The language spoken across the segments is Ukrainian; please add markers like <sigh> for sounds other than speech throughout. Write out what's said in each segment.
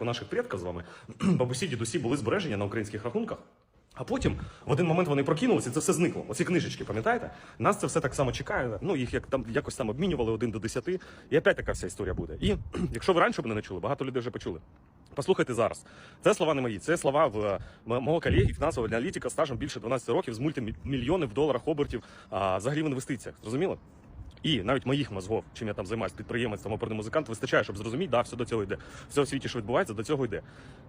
у наших предків з вами, <clears throat> бабусі, дідусі були збережені на українських рахунках. А потім в один момент вони прокинулися, і це все зникло. Оці книжечки, пам'ятаєте? Нас це все так само чекає. Ну їх як там якось там обмінювали один до десяти. І опять така вся історія буде. І <clears throat> якщо ви раніше б не чули, багато людей вже почули. Послухайте зараз. Це слова не мої. Це слова в мого колеги, фінансового аналітика, стажем більше 12 років з мультимільйонів в доларах обертів а, взагалі в інвестиціях. Зрозуміло? І навіть моїх мозгов, чим я там займаюся, підприємець, там оперний музикант, вистачає, щоб зрозуміти, да, все до цього йде. Все у світі, що відбувається, до цього йде.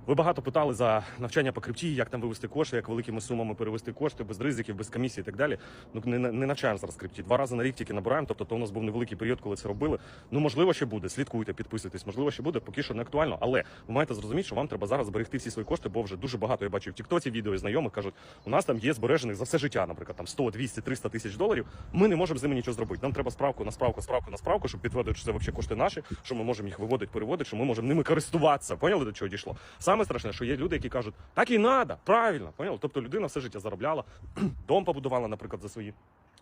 Ви багато питали за навчання по крипті, як там вивести кошти, як великими сумами перевести кошти, без ризиків, без комісії і так далі. Ну не, не навчаємо зараз крипті. Два рази на рік тільки набираємо. Тобто то у нас був невеликий період, коли це робили. Ну можливо, ще буде. Слідкуйте, підписуйтесь. Можливо, ще буде, поки що не актуально. Але ви маєте зрозуміти, що вам треба зараз зберегти всі свої кошти, бо вже дуже багато я бачу в Тіктоці відео і знайомих кажуть, у нас там є збережених за все життя, наприклад, там 100, 200, 300 тисяч доларів. Ми не можемо з ними нічого зробити. Нам треба справку на справку, справку на справку, щоб підтвердити, що це взагалі кошти наші, що ми можемо їх виводити, переводити, що ми можемо ними користуватися. Поняли до чого дійшло? Саме страшне, що є люди, які кажуть, так і треба, правильно, поняли? Тобто людина все життя заробляла, <clears throat> дом побудувала, наприклад, за свої.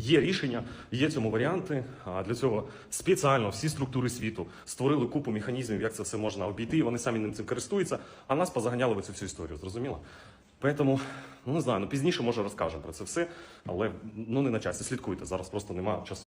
Є рішення, є цьому варіанти. А для цього спеціально всі структури світу створили купу механізмів, як це все можна обійти. Вони самі ним цим користуються, а нас позаганяли в цю всю історію. Зрозуміло? Поэтому, ну не знаю, ну пізніше може розкажемо про це все, але ну не на часі. Слідкуйте зараз. Просто немає часу.